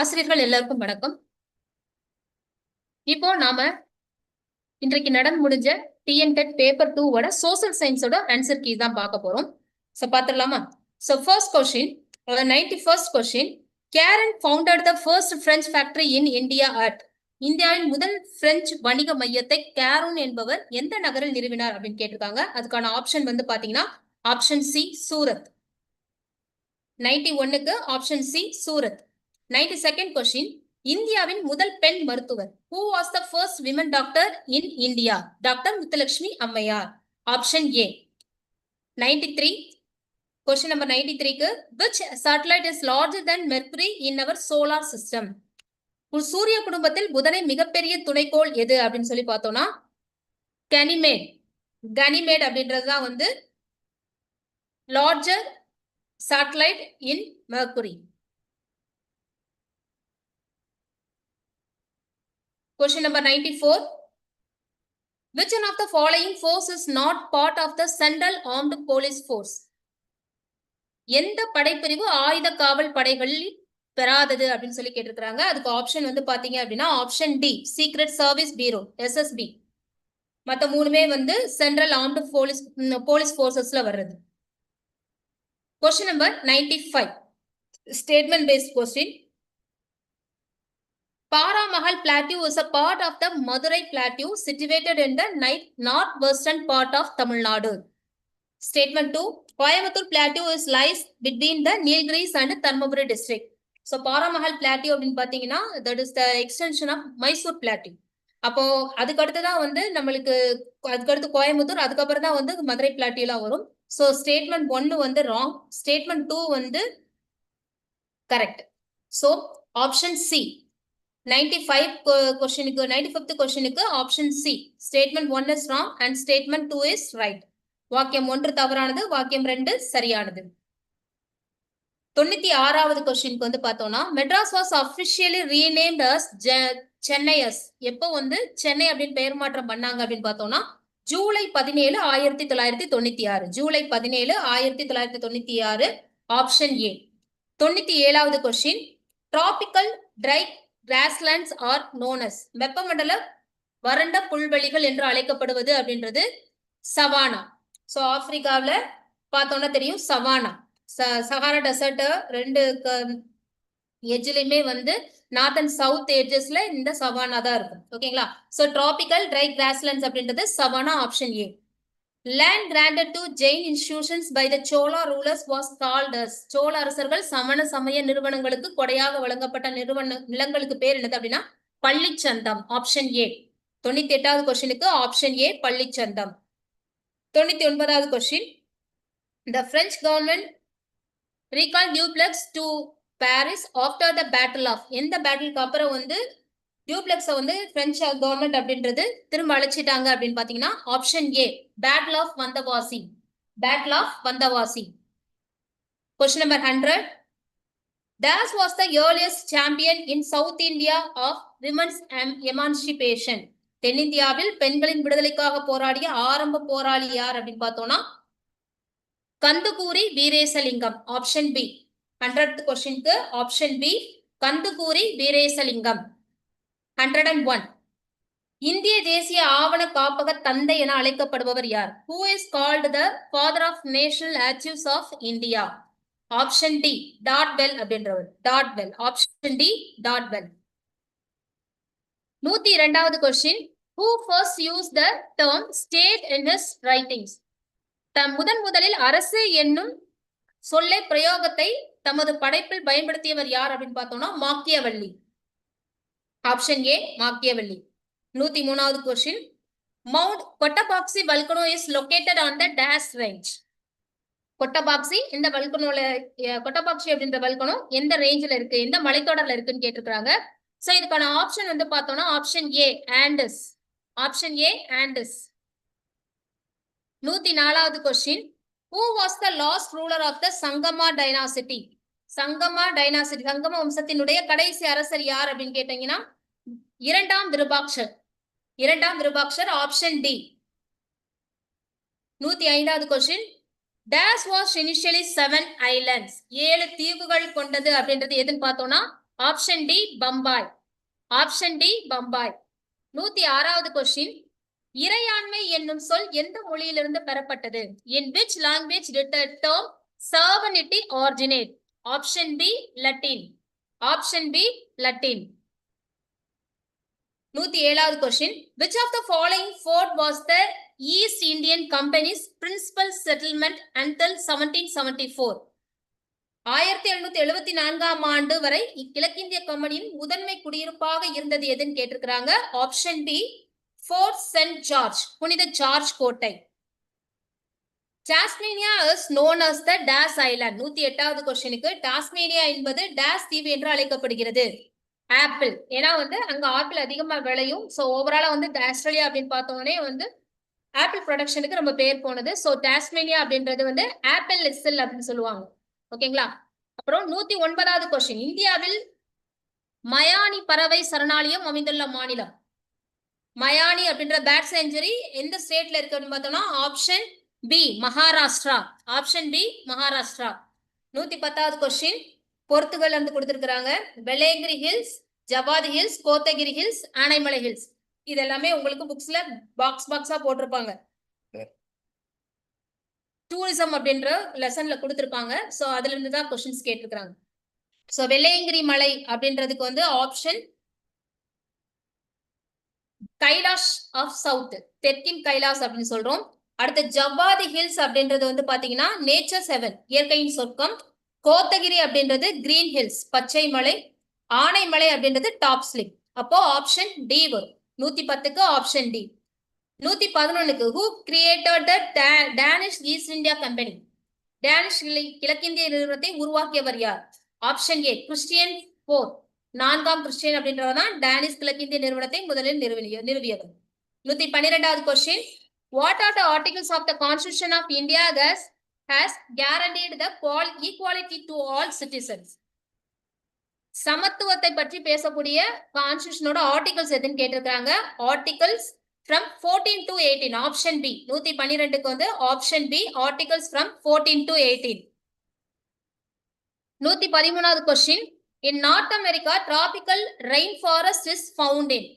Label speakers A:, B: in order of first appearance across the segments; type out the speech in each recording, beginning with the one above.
A: ஆசிரியர்கள் எல்லாருக்கும் வணக்கம். இப்போ நாம இன்றைக்கு நடந்து முடிஞ்ச டிஎன்டெட் பேப்பர் டூவோட சோசியல் சயின்ஸோட ஆன்சர் கீ தான் பார்க்க போறோம். ஸோ பார்த்துடலாமா? So first question ninety first question Caron founded the first French factory in India at இந்தியாவின் முதல் பிரெஞ்சு வணிக மையத்தை கேரோன் என்பவர் எந்த நகரில் நிறுவினார் அப்படின்னு கேட்டிருக்காங்க. அதுக்கான ஆப்ஷன் வந்து பாத்தீங்கன்னா ஆப்ஷன் சி சூரத். நைன்டி ஒன்னுக்கு option C Surat. Ninety second question இந்தியாவின் முதல் பெண் மருத்துவர். Who was the first women doctor in India doctor Muthulakshmi Ammaiyar. Option A ninety three question number ninety த்ரீக்கு which satellite is larger than Mercury in our solar system சூரிய குடும்பத்தில் புதனை மிகப்பெரிய துணைக்கோள் எது அப்படின்னு சொல்லி பார்த்தோம்னா கனிமேட் கனிமேட் அப்படின்றது தான் வந்து larger satellite in Mercury Question number 94. Which one of the following force is not part of the Central Armed Police Force? எந்த படைப்பிரிவு ஆயுத காவல் படைகளில் பெறாதது அப்படின்னு சொல்லி கேட்டிருக்கிறாங்க. அதுக்கு ஆப்ஷன் வந்து பாத்தீங்க அப்படின்னா option D secret service bureau SSB மத்த மூணுமே வந்து சென்ட்ரல் ஆர்ம்டு போலீஸ் போலீஸ் போர்சஸ்ல வர்றது. Question number ninety five statement based question Paramahal Plateau is a part of the Madurai Plateau situated in the night northwestern part of Tamil Nadu. Statement 2. Coimbatore Plateau is lies between the Nilgiris and Dharmaburi district. So Paramahal Plateau அப்படின்னு பாத்தீங்கன்னா that is the extension of Mysore Plateau. அப்போ அதுக்கு அடுத்துதான் வந்து நம்மளுக்கு அதுக்கு அடுத்து கோயம்புத்தூர் அதுக்கப்புறம் தான் வந்து மதுரை பிளாட்டியூலாம் வரும் ஸோ ஸ்டேட்மெண்ட் ஒன்னு வந்து ராங் ஸ்டேட்மெண்ட் டூ வந்து correct so option C ninety five கொஸ்டினுக்கு நைன்டி ஃபிஃப்த் கொஸ்டினுக்கு option C statement one is wrong and statement two is right வாக்கியம் ஒன்று தவறானது வாக்கியம் ரெண்டு சரியானது. தொண்ணூத்தி ஆறாவது கொஸ்டினுக்கு வந்து பார்த்தோம்னா Madras was officially renamed as Chennai as எப்போ வந்து சென்னை அப்படின்னு பெயர் மாற்றம் பண்ணாங்க அப்படின்னு பார்த்தோம்னா ஜூலை பதினேழு ஆயிரத்தி தொள்ளாயிரத்தி தொண்ணூத்தி ஆறு. ஜூலை பதினேழு ஆயிரத்தி தொள்ளாயிரத்தி தொண்ணூத்தி ஆறு ஆப்ஷன் ஏ தொண்ணூத்தி ஏழாவது question tropical dry grasslands are known as வெப்பமண்டல வறண்ட புல்வெளிகள் என்று அழைக்கப்படுவது அப்படின்றது சவானா. ஸோ ஆப்பிரிக்காவில் பார்த்தோம்னா தெரியும் சவானா. சஹாரா டெசர்ட்டை ரெண்டு எஜ்ஜிலுமே வந்து நார்த் அண்ட் சவுத் எஜஸ்ல இந்த சவானா தான் இருக்கும். ஓகேங்களா ஸோ டிராபிக்கல் ட்ரை கிராஸ்லேண்ட்ஸ் அப்படின்றது savanna option A land granted to Jain institutions by the Chola rulers was called as Chola அரசர்கள் சமண சமய நிறுவனங்களுக்கு கொடையாக வழங்கப்பட்ட நிறுவன நிலங்களுக்கு பேர் என்னது அப்படின்னா பள்ளிச்சந்தம் ஆப்ஷன் ஏ தொண்ணூத்தி எட்டாவது கொஸ்டினுக்கு ஆப்ஷன் ஏ பள்ளிச்சந்தம். தொண்ணூத்தி ஒன்பதாவது question the French government recall Dupleix to Paris after the battle of எந்த பேட்டிலுக்கு அப்புறம் வந்து டியூப்ளெக்ஸை வந்து பிரெஞ்சு கவர்மெண்ட் அப்படின்றது திரும்ப அழைச்சிட்டாங்க அப்படின்னு பாத்தீங்கன்னா option A battle of Vandavasi battle of Vandavasi question number hundred Das was the earliest champion in South India of women's emancipation தென்னிந்தியாவில் பெண்களின் விடுதலைக்காக போராடிய ஆரம்ப போராளி யார் அப்படின்னு பார்த்தோம்னா Kandukuri Veeresalingam option B hundred கொஸ்டின்க்கு option B Kandukuri Veeresalingam. Hundred and one இந்திய தேசிய ஆவண காப்பக தந்தை என அழைக்கப்படுபவர் யார்? Who is called the father of national archives of India option D Dodwell அப்படின்றவர். Dodwell option D Dodwell நூத்தி இரண்டாவது question who first use the term state in his writings தம் முதன் முதலில் அரசு என்னும் சொல்லை பிரயோகத்தை தமது படைப்பில் பயன்படுத்தியவர் யார் அப்படின்னு பார்த்தோம்னா மாக்கியவள்ளி ஆப்ஷன் ஏ மாக்கியவள்ளி. நூத்தி மூணாவது question Mount Cotopaxi volcano is located on the Andes range Cotopaxi இந்த வல்கனோல கொட்டபாக்சி அப்படின்ற வல்கனோ எந்த ரேஞ்சில் இருக்கு எந்த மலைத்தொடர்ல இருக்குன்னு கேட்டிருக்காங்க சோ இதுக்கான ஆப்ஷன் வந்து பார்த்தோம்னா option A Andes option A Andes நூத்தி நாலாவது question who was the last ruler of the Sangama dynasty Sangama dynasty Sangama வம்சத்தினுடைய கடைசி அரசர் யார் அப்படின்னு கேட்டீங்கன்னா இரண்டாம் விருபாக்ஷர். இரண்டாம் விருபாக்ஷர் ஆப்ஷன் டி நூத்தி ஐந்தாவது question days was initially seven islands ஏழு தீவுகள் கொண்டது அப்படின்றது எதுன்னு பார்த்தோம்னா option D Bombay option D Bombay நூத்தி ஆறாவது கொஸ்டின் இறையாண்மை என்னும் சொல் எந்த மொழியிலிருந்து பெறப்பட்டது? In which language term sovereignty originate option B Latin option B Latin நூத்தி ஏழாவது question which of the following fort was the East Indian company's principal settlement until seventeen seventy four ஆயிரத்தி எழுநூத்தி எழுபத்தி நான்காம் ஆண்டு வரை கிழக்கிந்திய கம்பெனியின் முதன்மை குடியிருப்பாக இருந்தது எதுன்னு கேட்டிருக்கிறாங்க? Option B fort saint George புனித ஜார்ஜ் கோட்டை. Tasmania is known as the dash island நூத்தி எட்டாவது கொஸ்டினுக்கு டாஸ்மேனியா என்பது டேஸ் தீவு என்று அழைக்கப்படுகிறது. ஆப்பிள். ஏன்னா வந்து அங்க ஆப்பிள் அதிகமா விளையும். சோ ஓவராலா வந்து ஆஸ்திரேலியா அப்படின்னு பார்த்தோன்னே வந்து ஆப்பிள் ப்ரொடக்ஷனுக்கு ரொம்ப பேர் போனது. சோ டாஸ்மேனியா அப்படின்றது வந்து ஆப்பிள் லிஸ்டில் அப்படின்னு சொல்லுவாங்க. ஓகேங்களா அப்புறம் நூத்தி ஒன்பதாவது கொஸ்டின் இந்தியாவில் மயானி பறவை சரணாலயம் அமைந்துள்ள மாநிலம். மயானி அப்படின்ற பேட் செஞ்சுரி எந்த ஸ்டேட்ல இருக்குன்னு பார்த்தோம்னா option B Maharashtra. Option B Maharashtra. நூத்தி பத்தாவது கொஸ்டின் பொறுத்துகள் வந்து கொடுத்துருக்குறாங்க. Velliangiri hills Javadi hills Kotagiri hills Anaimalai hills. இது எல்லாமே உங்களுக்கு புக்ஸ்ல பாக்ஸ் பாக்ஸா போட்டிருப்பாங்க. டூரிசம் அப்படின்ற லெசன்ல கொடுத்துருப்பாங்க. ஸோ அதுல இருந்து தான் கொஸ்டின்ஸ் கேட்டிருக்காங்க ஸோ வெள்ளையங்கிரி மலை அப்படின்றதுக்கு வந்து ஆப்ஷன் கைலாஷ் ஆஃப் சவுத் தெற்கின் கைலாஷ் அப்படின்னு சொல்றோம். அடுத்து ஜவ்வாதி ஹில்ஸ் அப்படின்றது வந்து பாத்தீங்கன்னா நேச்சர் செவன் இயற்கையின் சொர்க்கம். கோத்தகிரி அப்படின்றது கிரீன் ஹில்ஸ் பச்சை மலை ஆனைமலை அப்படின்றது டாப் ஸ்லிப் அப்போ ஆப்ஷன் டி வரும். நூத்தி பத்துக்கு ஆப்ஷன் டி நூத்தி பதினொன்னுக்கு who created the Danish East India company Danish கிழக்கிந்திய நிறுவனத்தை உருவாக்கியவர் யார்? ஆப்ஷன் ஏ கிறிஸ்டியன் போர் நான்காம் கிறிஸ்டியன் அப்படின்றவர் தான் டேனிஷ் கிழக்கிந்திய நிறுவனத்தை முதலில் நிறுவிய நிறுவியவர். நூத்தி பன்னிரெண்டாவது question what are the articles of the constitution of India thus has guaranteed the equality to all citizens சமத்துவத்தை பற்றி பேசக்கூடிய கான்ஸ்டியூஷனோட ஆர்டிகல்ஸ் எதுன்னு கேட்டிருக்காங்க articles from fourteen to eighteen option B நூத்தி பன்னிரெண்டுக்கு வந்து option B articles from fourteen to eighteen நூத்தி பதிமூணாவது question in North America tropical rain forest is found in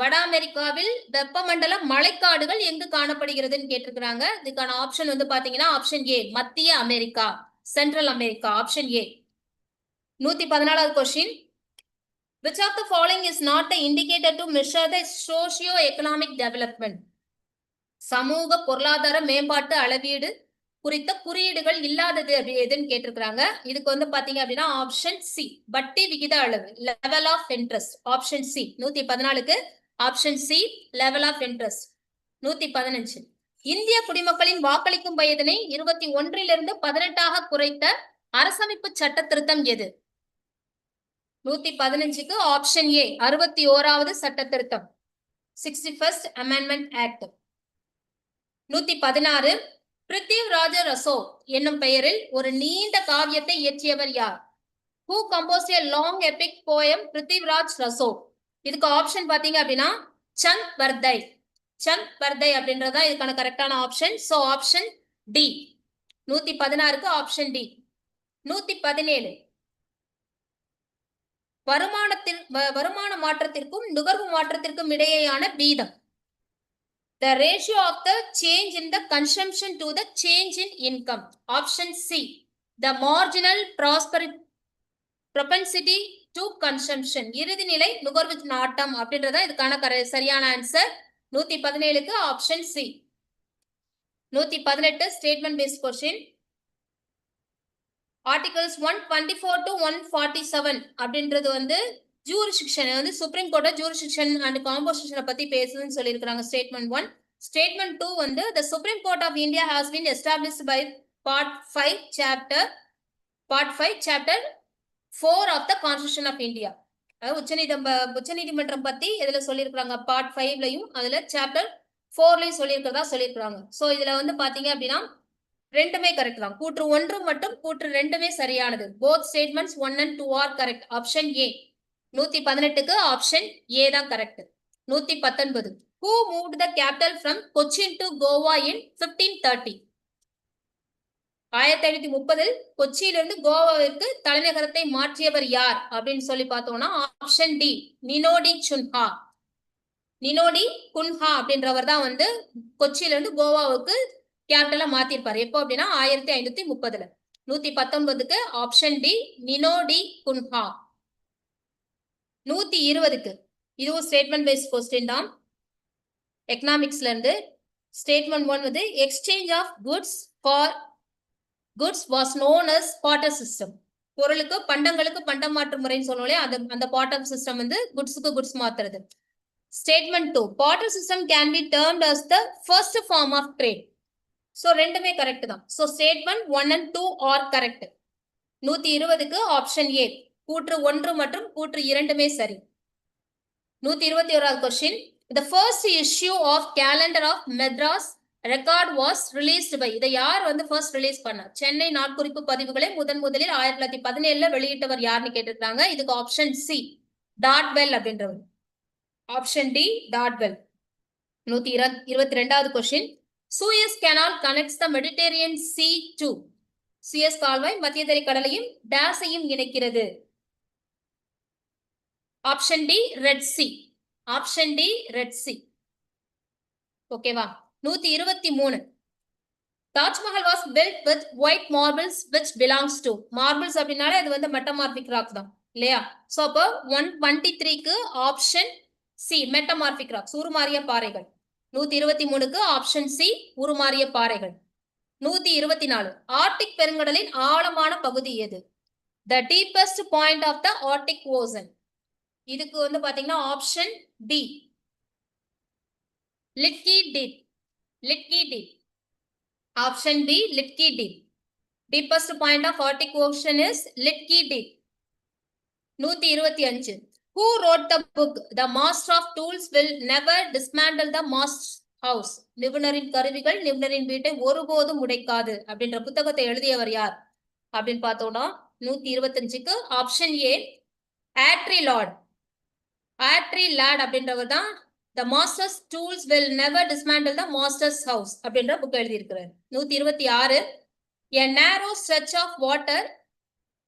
A: வட அமெரிக்காவில் வெப்பமண்டல மழைக்காடுகள் எங்கு காணப்படுகிறதுன்னு கேட்டிருக்கிறாங்க. இதுக்கான ஆப்ஷன் வந்து பாத்தீங்கன்னா ஆப்ஷன் ஏ மத்திய America central America option A நூத்தி பதினாலாவது question which of the following is not the indicator to measure the socio economic development சமூக பொருளாதார மேம்பாட்டு அளவீடு குறித்த குறியீடுகள் இல்லாதது அப்படி எதுன்னு கேட்டிருக்கிறாங்க. இதுக்கு வந்து பாத்தீங்க அப்படின்னா ஆப்ஷன் சி வட்டி விகித அளவு level of interest option C நூத்தி பதினாலுக்கு. Option C level of interest நூத்தி பதினஞ்சு இந்திய குடிமக்களின் வாக்களிக்கும் வயதினை இருபத்தி ஒன்றிலிருந்து பதினெட்டாக குறைத்த அரசமைப்பு சட்ட திருத்தம் எது? நூத்தி பதினஞ்சுக்கு ஆப்ஷன் ஏ அறுபத்தி ஓராவது சட்ட திருத்தம் சிக்ஸ்டி ஃபர்ஸ்ட் அமெண்ட்மெண்ட் ஆக்ட் நூத்தி பதினாறு பிருத்திவ்ராஜ ரசோ என்னும் பெயரில் ஒரு நீண்ட காவியத்தை இயற்றியவர் யார்? Who compose a long epic poem Prithviraj Raso இதுக்கு ஆப்ஷன் பாத்தீங்க அப்படின்னா சந்த் பர்தை சந்த் பர்தை அப்படின்றதா இதுக்கான கரெக்டான ஆப்ஷன் சோ ஆப்ஷன் டி நூத்தி பதினாறுக்கு ஆப்ஷன் டி நூத்தி பதினேழு. வருமானத்தில் வ- வருமான மாற்றத்திற்கும் நுகர்வு மாற்றத்திற்கும் இடையேயான வீதம். The ratio of the change in the consumption to the change in income option C the marginal prosperity propensity to consumption இறுதி நிலை நுகர்வு நாட்டம் அப்படின்றத இதுக்கான சரியான ஆன்சர் நூத்தி பதினேழுக்கு ஆப்ஷன் சி நூத்தி பதினெட்டு statement based question articles one twenty four to one forty seven அப்படின்றது வந்து ஜூரிசிக்ஷன் வந்து சுப்ரீம் கோர்ட்டை ஜூரிசிக்ஷன் அண்ட் காம்போசிஷனை பத்தி பேசுதுன்னு சொல்லியிருக்காங்க ஸ்டேட்மெண்ட் ஒன் ஸ்டேட்மெண்ட் டூ வந்து the supreme court of India has been establish by part five chapter part five chapter four of the constitution of India அதாவது உச்சநீதிமன்றம் பத்தி இதுல சொல்லியிருக்கிறாங்க. பார்ட் ஃபைவ்லயும் அதுல சாப்டர் ஃபோர்லயும் சொல்லியிருக்கிறதா சொல்லியிருக்கிறாங்க. ஸோ இதுல வந்து பாத்தீங்க அப்படின்னா ரெண்டுமே கரெக்ட் தான். கூற்று ஒன்று மற்றும் கூற்று ரெண்டுமே சரியானது. Both statements one and two are correct option A நூத்தி பதினெட்டுக்கு ஆப்ஷன் ஏ தான் கரெக்ட் நூத்தி பத்தொன்பது. Who move the capital from Cochin to Goa in fifteen thirty ஆயிரத்தி ஐநூத்தி முப்பதில் கொச்சியிலிருந்து கோவாவிற்கு தலைநகரத்தை மாற்றியவர் யார் அப்படின்னு சொல்லி பார்த்தோம்னா option D Nino da Cunha Nino da Cunha அப்படின்றவர் தான் வந்து கொச்சியிலிருந்து கோவாவுக்கு கேபிட்டலா மாத்திருப்பாரு. எப்போ அப்படின்னா ஆயிரத்தி ஐநூத்தி முப்பதுல. நூத்தி பத்தொன்பதுக்கு option D Nino da Cunha நூத்தி இருபதுக்கு இதுவும் ஸ்டேட்மெண்ட் பேஸ்ட் கொஸ்டின் தான். எக்கனாமிக்ஸ்ல இருந்து ஸ்டேட்மெண்ட் ஒன் வந்து exchange of goods for goods was known as barter system பொருளுக்கு பண்டங்களுக்கு பண்டம் மாற்று முறைன்னு சொன்னோம்லே அந்த அந்த பாட்டர் சிஸ்டம் வந்து குட்ஸுக்கு குட்ஸ் மாத்துறது. Statement two barter system can be termed as the first form of trade so ரெண்டுமே கரெக்ட் தான். So statement one and two are correct நூத்தி இருபதுக்கு ஆப்ஷன் ஏ கூற்று ஒன்று மற்றும் கூற்று இரண்டுமே சரி. நூத்தி இருபத்தி ஓராவது question the first issue of calendar of Madras record was released by இதை யார் வந்து ஃபர்ஸ்ட் ரிலீஸ் பண்ணார் சென்னை நாட்குறிப்பு பதிவுகளை முதன் முதலில் ஆயிரத்தி தொள்ளாயிரத்தி பதினேழுல வெளியிட்டவர் யாருன்னு கேட்டிருக்காங்க. இதுக்கு ஆப்ஷன் சி டாட்வெல் அப்படின்றவர். ஆப்ஷன் டி டாட்வெல் நூத்தி இர- இருபத்தி ரெண்டாவது question Suez canal connects the Mediterranean sea to Suez கால்வாய் மத்திய கடலையும் டேஸையும் இணைக்கிறது. Option D red sea option D red sea ஓகேவா நூத்தி இருபத்தி மூணு. Taj Mahal was built with white marbles which belongs to marbles அப்படின்னாலே அது வந்து மெட்டமார்பிக் ராக் தான் இல்லையா? சோ அப்போ ஒன் டுவெண்ட்டி த்ரீக்கு ஆப்ஷன் சி மெட்டமார்பிக் ராக்ஸ் உருமாறிய பாறைகள். நூத்தி இருபத்தி மூணுக்கு ஆப்ஷன் சி உருமாறிய பாறைகள். நூத்தி இருபத்தி நாலு ஆர்டிக் பெருங்கடலின் ஆழமான பகுதி எது? The deepest point of the arctic ocean இதுக்கு வந்து பாத்தீங்கன்னா option D Litki deep Litki deep. Option B Litki deep. Deepest point of arctic ocean is Litki deep நூத்தி இருபத்தி அஞ்சு. Who wrote the book the master of tools will never dismantle the master's house நிபுணரின் கருவிகள் நிபுணரின் வீட்டை ஒருபோதும் உடைக்காது அப்படின்ற புத்தகத்தை எழுதியவர் யார்? அப்படின்னு பார்த்தோம்னா நூத்தி இருபத்தஞ்சுக்கு option A Audre Lorde Audre Lorde அப்படின்றவர் தான் the master's tools will never dismantle the master's house அப்படின்ற புக் எழுதியிருக்கிறார். நூத்தி இருபத்தி ஆறு a narrow stretch of water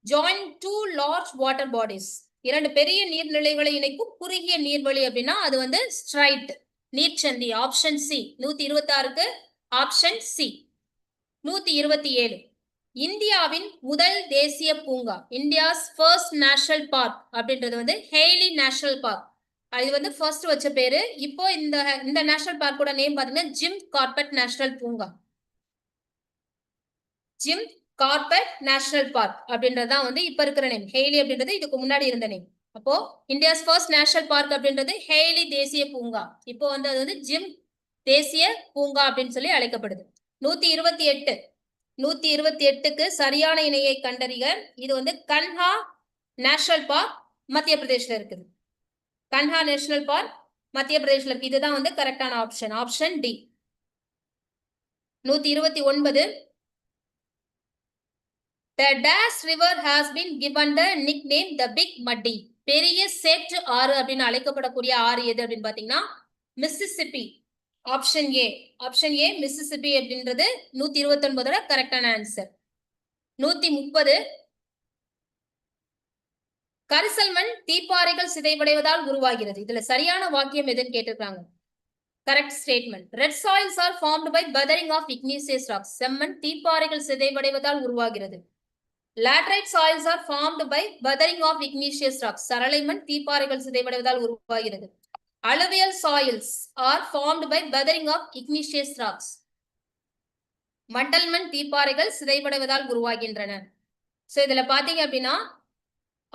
A: join two large water bodies இரண்டு பெரிய நீர்நிலைகளை இணைக்கும் குறுகிய நீர்வழி அப்படின்னா அது வந்து ஸ்ட்ரைட் நீர்ச்சந்தி ஆப்ஷன் சி நூத்தி இருபத்தி ஆறுக்கு ஆப்ஷன் சி நூத்தி இருபத்தி ஏழு இந்தியாவின் முதல் தேசிய பூங்கா இந்தியாஸ் ஃபர்ஸ்ட் நேஷனல் பார்க் அப்படின்றது வந்து ஹெய்லி நேஷனல் பார்க் இது வந்து ஃபர்ஸ்ட் வச்ச பேரு. இப்போ இந்த இந்த நேஷனல் பார்க்கோட நேம் பாத்தீங்கன்னா ஜிம் கார்பெட் நேஷனல் பூங்கா. ஜிம் கார்பெட் நேஷனல் பார்க் அப்படின்றதுதான் வந்து இப்ப இருக்கிற நேம் ஹெய்லி அப்படின்றது இதுக்கு முன்னாடி இருந்த நேம் அப்போ இந்தியாஸ் ஃபர்ஸ்ட் நேஷனல் பார்க் அப்படின்றது ஹெய்லி தேசிய பூங்கா. இப்போ வந்து அது வந்து ஜிம் தேசிய பூங்கா அப்படின்னு சொல்லி அழைக்கப்படுது. நூத்தி இருபத்தி எட்டு நூத்தி இருபத்தி எட்டுக்கு சரியான இணையை கண்டறிக. இது வந்து கன்ஹா நேஷனல் பார்க் மத்திய பிரதேஷ்ல இருக்குது. கன்ஹா நேஷனல் பார்க் மத்திய பிரதேசில் இருக்கு. இதுதான் வந்து கரெக்டான ஆப்ஷன். Option D. நூத்தி இருபத்தி ஒன்பது. The Dash River has been given the nickname the Big Muddy. பெரிய சேற்று ஆறு அப்படின்னு அழைக்கப்படக்கூடிய ஆறு எது அப்படின்னு பாத்தீங்கன்னா Mississippi option A option A Mississippi அப்படின்றது நூத்தி இருபத்தி ஒன்பதோட கரெக்டான ஆன்சர் நூத்தி முப்பது. கரிசல் மண் தீப்பாறைகள் சிதைவடைவதால் உருவாகிறது. இதுல சரியான வாக்கியம் எதுன்னு கேட்டிருக்காங்க. Correct statement red soils are formed by weathering of igneous rocks செம்மண் தீப்பாறைகள் சிதைவடைவதால் உருவாகிறது. Laterite soils are formed by weathering of igneous rocks சரளை மண் தீப்பாறைகள் சிதைவடைவதால் உருவாகிறது. Alluvial soils are formed by weathering of igneous rocks Mandal மண் தீப்பாறைகள் சிதைவடைவதால் உருவாகின்றன. சோ இதுல பாத்தீங்க அப்படின்னா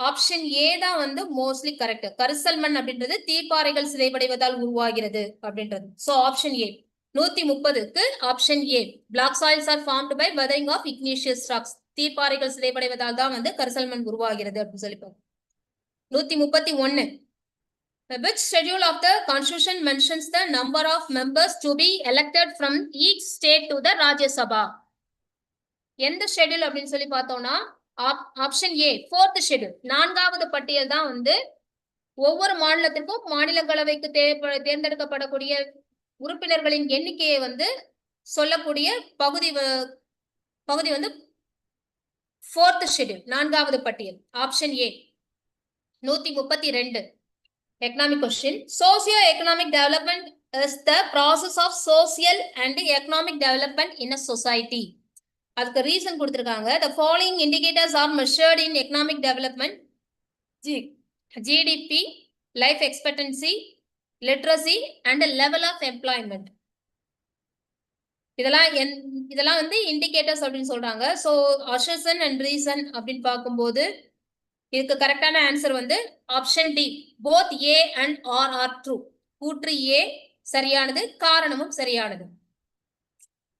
A: ஆப்ஷன் ஏ தான் வந்து மோஸ்ட்லி கரெக்ட் கரிசல் மண் அப்படின்றது தீப்பாறைகள் சிதைவடைவதால் உருவாகிறது அப்படின்றது. சோ ஆப்ஷன் ஏ நூத்தி முப்பதுக்கு option A black soils are formed by weathering of igneous rocks தீப்பாறைகள் சிதைவடைவதால் தான் வந்து கரிசல் மண் உருவாகிறது அப்படின்னு சொல்லி நூத்தி முப்பத்தி ஒன்னு. Which schedule of the constitution mentions the number of members to be elected from each state to the Rajya Sabha? எந்த ஷெட்யூல் அப்படின்னு சொல்லி பார்த்தோம்னா ஆப்ஷன் ஏ ஃபோர்த் ஷெட்யூல் நான்காவது பட்டியல் தான் வந்து ஒவ்வொரு மாநிலத்திற்கும் மாநிலங்களவைக்கு தேர்ந்தெடுக்கப்படக்கூடிய உறுப்பினர்களின் எண்ணிக்கையை வந்து சொல்லக்கூடிய பகுதி வ- பகுதி வந்து ஃபோர்த் ஷெட்யூல் நான்காவது பட்டியல். ஆப்ஷன் ஏ நூத்தி முப்பத்தி ரெண்டு economic question socio economic development is the process of social and economic development in a society அதுக்கு ரீசன் கொடுத்துருக்காங்க. The following indicators are measured in economic development G GDP life expectancy literacy and level of employment இதெல்லாம் என் இதெல்லாம் வந்து indicators அப்படின்னு சொல்றாங்க. So அஷசன் and reason அப்படின்னு பார்க்கும்போது இதுக்கு கரெக்டான ஆன்சர் வந்து option D both A and R are true கூற்று ஏ சரியானது காரணமும் சரியானது.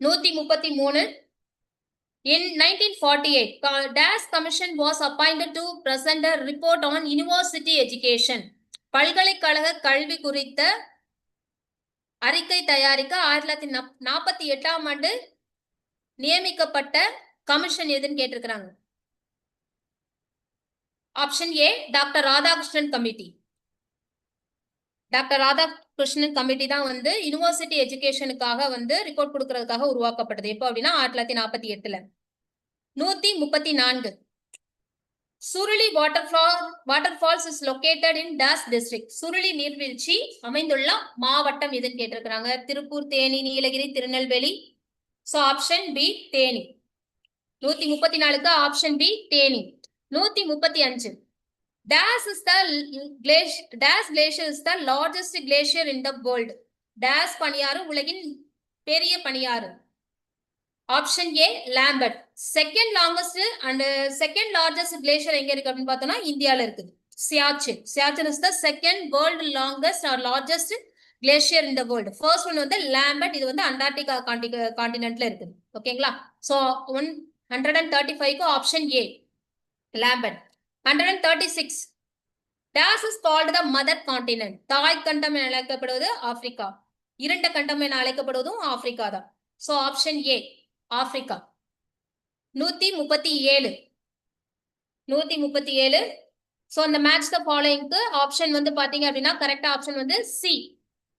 A: நூத்தி முப்பத்தி மூணு in nineteen forty eight dash commission was appointed to report report on education. Education பல்கலைக்கழக கல்வி குறித்த அறிக்கை தயாரிக்க ஆயிரத்தி தொள்ளாயிரத்தி நாற்பத்தி எட்டாம் ஆண்டு நியமிக்கப்பட்ட கமிஷன் எதுன்னு கேட்டிருக்கிறாங்க option A doctor Radhakrishnan committee doctor Radhakrishnan committee தான் வந்து யூனிவர்சிட்டி எஜுகேஷனுக்காக வந்து ரிப்போர்ட் கொடுக்கறதுக்காக உருவாக்கப்பட்டது. எப்போ அப்படின்னா ஆயிரத்தி தொள்ளாயிரத்தி நாற்பத்தி எட்டுல. நூத்தி முப்பத்தி நான்கு. Suruli waterfall waterfalls is located in dash district Suruli நீர்வீழ்ச்சி அமைந்துள்ள மாவட்டம் எதுன்னு கேட்டிருக்கிறாங்க. Tiruppur Theni Nilgiri Tirunelveli. So option B Theni. நூத்தி முப்பத்தி நாலுக்கு ஆப்ஷன் பி தேனி. நூத்தி முப்பத்தி அஞ்சு. Dash is the clash dash glacier is the largest glacier in the world dash பனியாறு உலகின் பெரிய பனியாறு. Option A Lambert second longest and second largest glacier எங்க இருக்கு அப்படின்னு பார்த்தோம்னா இந்தியாவில் இருக்குது. Siachen Siachen is the second world longest or largest glacier in the world first one வந்து Lambert இது வந்து அண்டார்டிகா காண்டி காண்டினென்ட்ல இருக்குது. ஓகேங்களா so one hundred and thirty ஃபைவ்க்கு option A Lambert hundred and thirty six dash is called the mother continent தாய் கண்டம் என அழைக்கப்படுவது ஆப்பிரிக்கா. இரண்ட கண்டம் என அழைக்கப்படுவதும் ஆப்பிரிக்கா தான். So option A Africa. நூத்தி முப்பத்தி ஏழு. நூத்தி முப்பத்தி ஏழு. ஸோ இந்த மேட்ச் த ஃபாலோயிங்க்கு ஆப்ஷன் வந்து பாத்தீங்க அப்படின்னா கரெக்டா ஆப்ஷன் வந்து சி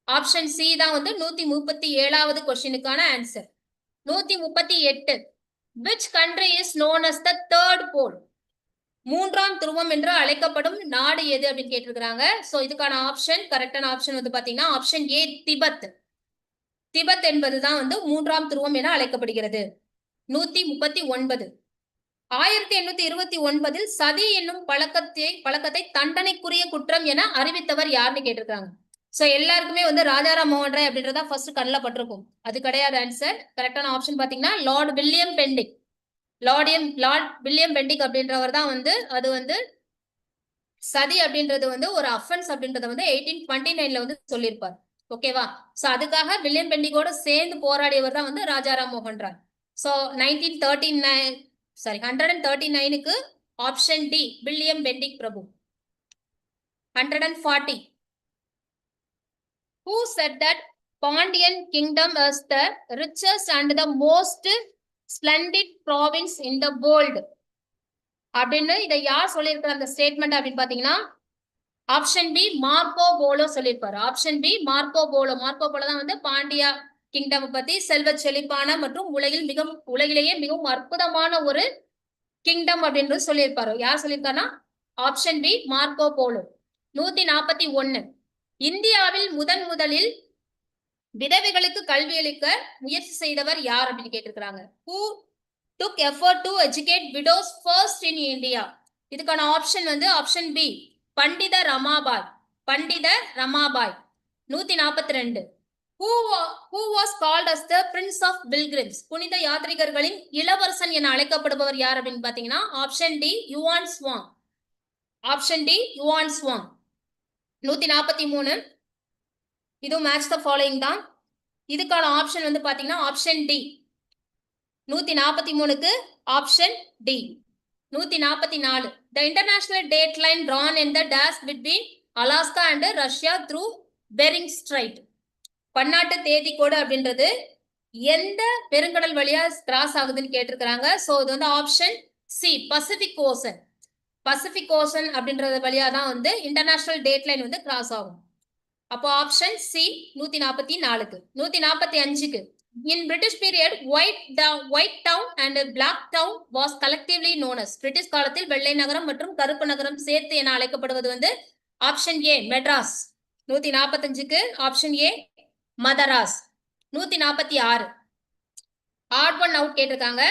A: ஆப்ஷன் சி தான் வந்து நூத்தி முப்பத்தி ஏழாவது கொஸ்டினுக்கான ஆன்சர் நூத்தி முப்பத்தி எட்டு. Which country is known as the third pole மூன்றாம் துருவம் என்று அழைக்கப்படும் நாடு எது அப்படின்னு கேட்டிருக்கிறாங்க. சோ இதுக்கான ஆப்ஷன் கரெக்டான ஆப்ஷன் வந்து பாத்தீங்கன்னா ஆப்ஷன் ஏ திபத். திபத் என்பதுதான் வந்து மூன்றாம் துருவம் என அழைக்கப்படுகிறது. நூத்தி முப்பத்தி ஒன்பது. ஆயிரத்தி எண்ணூத்தி இருபத்தி ஒன்பதில் சதி என்னும் பழக்கத்தை பழக்கத்தை தண்டனைக்குரிய குற்றம் என அறிவித்தவர் யாருன்னு கேட்டிருக்காங்க சோ எல்லாருக்குமே வந்து ராஜாராம் மோகன் ராய் அப்படின்றதா ஃபர்ஸ்ட் கண்ணில் பட்டிருக்கும். அது கிடையாது ஆன்சர் கரெக்டான ஆப்ஷன் பாத்தீங்கன்னா லார்ட் வில்லியம் பெண்டிங் லார்டியம் லார்ட் வில்லியம் பெண்டிக் அப்படின்றவர் தான் வந்து அது வந்து சதி அப்படின்றது வந்து ஒரு அஃபென்ஸ் அப்படின்றத வந்து எயிட்டீன் டுவெண்ட்டி நைன்ல வந்து சொல்லியிருப்பார். ஓகேவா சோ அதுக்காக வில்லியம் பெண்டிகோட சேர்ந்து போராடியவர் தான் வந்து ராஜாராம் மோகன் Roy so nineteen thirty nine sorry hundred and thirty நைனுக்கு option D William Bentinck Prabhu. Hundred and forty who said that Pandyan kingdom is the richest and the most splendid province in the world அப்படின்னு இதை யார் சொல்லியிருக்கிற அந்த statement அப்படின்னு பாத்தீங்கன்னா option B Marco Polo சொல்லியிருப்பாரு. Option B Marco Polo Marco Polo தான் வந்து பாண்டியா கிங்டம் பத்தி செல்வ செழிப்பான மற்றும் உலகில் மிக உலகிலேயே மிகவும் அற்புதமான ஒரு கிங்டம் அப்படின்றது சொல்லியிருப்பாரு. யார் சொல்லியிருக்காருன்னா ஆப்ஷன் பி மார்க்கோ போலோ நூத்தி நாற்பத்தி ஒன்னு இந்தியாவில் முதன் முதலில் விதவைகளுக்கு கல்வி அளிக்க முயற்சி செய்தவர் யார் அப்படின்னு கேட்டிருக்கிறாங்க. Who took effort to educate widows first in India இதுக்கான ஆப்ஷன் வந்து ஆப்ஷன் பி பண்டித ரமாபாய். பண்டித ரமாபாய். நூத்தி நாற்பத்தி ரெண்டு who who was called as the prince of pilgrims புனித யாத்ரிகர்களின் இளவரசன் என அழைக்கப்படுபவர் யார் அப்படின்னு பாத்தீங்கன்னா option D Yuan Tsang option D Yuan Tsang நூத்தி நாற்பத்தி மூணு. இதுவும் மேட்ச் த ஃபாலோயிங் தான். இதுக்கான ஆப்ஷன் வந்து பாத்தீங்கன்னா ஆப்ஷன் டி நூத்தி நாற்பத்தி மூணுக்கு ஆப்ஷன் டி நூத்தி நாற்பத்தி நாலு. The international date line drawn in the dash between Alaska and Russia through Bering strait பன்னாட்டு தேதி கோடு அப்படின்றது எந்த பெருங்கடல் வழியா கிராஸ் ஆகுதுன்னு கேட்டிருக்கிறாங்க. ஸோ இது வந்து option C Pacific ocean Pacific ocean அப்படின்றது வழியா தான் வந்து இன்டர்நேஷனல் டேட் லைன் வந்து கிராஸ் ஆகும். அப்போ ஆப்ஷன் சி நூத்தி நாற்பத்தி நாலுக்கு நூத்தி நாற்பத்தி அஞ்சுக்கு in British period white down, white town and black town was collectively known as British காலத்தில் வெள்ளை நகரம் மற்றும் கருப்பு நகரம் சேர்த்து என அழைக்கப்படுவது வந்து ஆப்ஷன் ஏ மெட்ராஸ் நூத்தி நாற்பத்தஞ்சுக்கு ஆப்ஷன் ஏ மதராஸ் நூத்தி நாற்பத்தி ஆறு ஆட் ஒன் அவுட் கேட்டிருக்காங்க.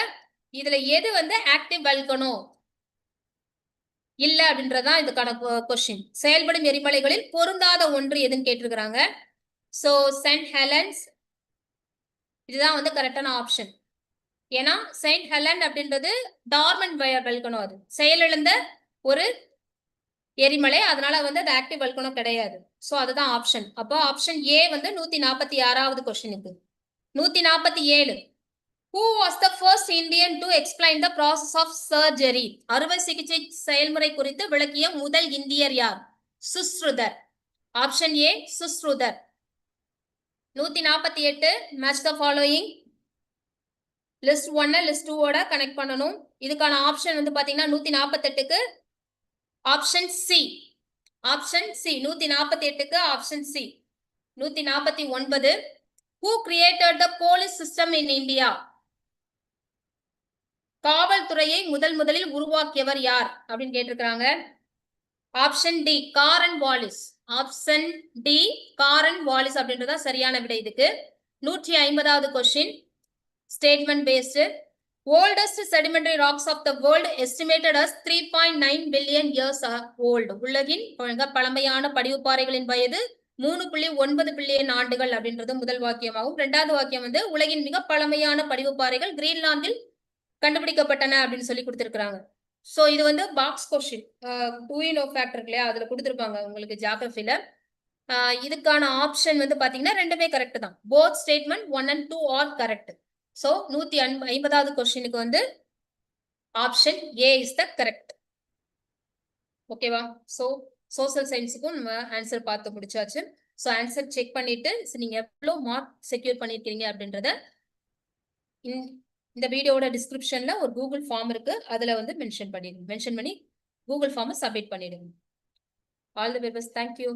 A: இதுல எது வந்து ஆக்டிவ் வல்கனோ இல்ல அப்படின்றதுதான் இதுக்கான கொஸ்டின் செயல்படும் எரிமலைகளில் பொருந்தாத ஒன்று எதுன்னு கேட்டிருக்கிறாங்க. ஸோ சென்ட் ஹெலன்ஸ் இதுதான் வந்து கரெக்டான ஆப்ஷன் ஏன்னா செயின்ட் ஹெலன் அப்படின்றது டார்மன் வெல்கனோ அது. செயலிழந்த ஒரு எரிமலை அதனால வந்து அது ஆக்டிவ் வெல்கனோ கிடையாது. ஸோ அதுதான் ஆப்ஷன் அப்போ ஆப்ஷன் ஏ வந்து நூத்தி நாற்பத்தி ஆறாவது கொஸ்டினுக்கு நூத்தி நாற்பத்தி ஏழு. Who was the first Indian to explain the process of surgery அறுவை சிகிச்சை செயல்முறை குறித்து விளக்கிய முதல் இந்தியர் யார்? சுஸ்ருதர். ஆப்ஷன் ஏ சுஸ்ருதர். நூத்தி நாற்பத்தி எட்டு மேட்ச் த ஃபாலோயிங் லிஸ்ட் ஒன்னை லிஸ்ட் டூவோட கனெக்ட் பண்ணணும். இதுக்கான ஆப்ஷன் வந்து பாத்தீங்கன்னா நூத்தி நாற்பத்தெட்டுக்கு ஆப்ஷன் சி ஆப்ஷன் சி நூத்தி நாற்பத்தி எட்டுக்கு ஆப்ஷன் சி நூத்தி நாற்பத்தி ஒன்பது. Who created the police system in India காவல்துறையை முதல் முதலில் உருவாக்கியவர் யார் அப்படின்னு கேட்டிருக்கிறாங்க. Option D Cornwallis option D Cornwallis அப்படின்றதா சரியான விடை இதுக்கு. நூற்றி ஐம்பதாவது question statement based oldest sedimentary rocks of the world estimated as three point nine billion years old உலகின் மிக பழமையான படிவுப்பாறைகளின் வயது மூணு புள்ளி ஒன்பது பில்லியன் ஆண்டுகள் அப்படின்றது முதல் வாக்கியமாகும். ரெண்டாவது வாக்கியம் வந்து உலகின் மிக பழமையான படிவுப்பாறைகள் கிரீன்லாந்தில் கண்டுபிடிக்கப்பட்டன அப்படின்னு சொல்லி கொடுத்துருக்குறாங்க. ஸோ இது வந்து box question two in O factor இல்லையா? அதில் கொடுத்துருப்பாங்க உங்களுக்கு ஜாகிரஃபியில் இதுக்கான ஆப்ஷன் வந்து பார்த்தீங்கன்னா ரெண்டுமே கரெக்ட் தான். Both statement one and two are correct so நூத்தி ஐம்பதாவது கொஸ்டினுக்கு வந்து option A is the correct ஓகேவா ஸோ சோசியல் சயின்ஸுக்கும் நம்ம ஆன்சர் பார்த்து முடிச்சாச்சு. ஸோ ஆன்சர் செக் பண்ணிட்டு நீங்க எவ்வளோ மார்க் செக்யூர் பண்ணியிருக்கீங்க அப்படின்றத இந்த வீடியோட டிஸ்கிரிப்ஷன்ல ஒரு கூகுள் ஃபார்ம் இருக்கு. அதுல வந்து மென்ஷன் பண்ணிடுங்க. மென்ஷன் பண்ணி கூகுள் ஃபார்மை சப்மிட் பண்ணிடுங்க. All the best thank you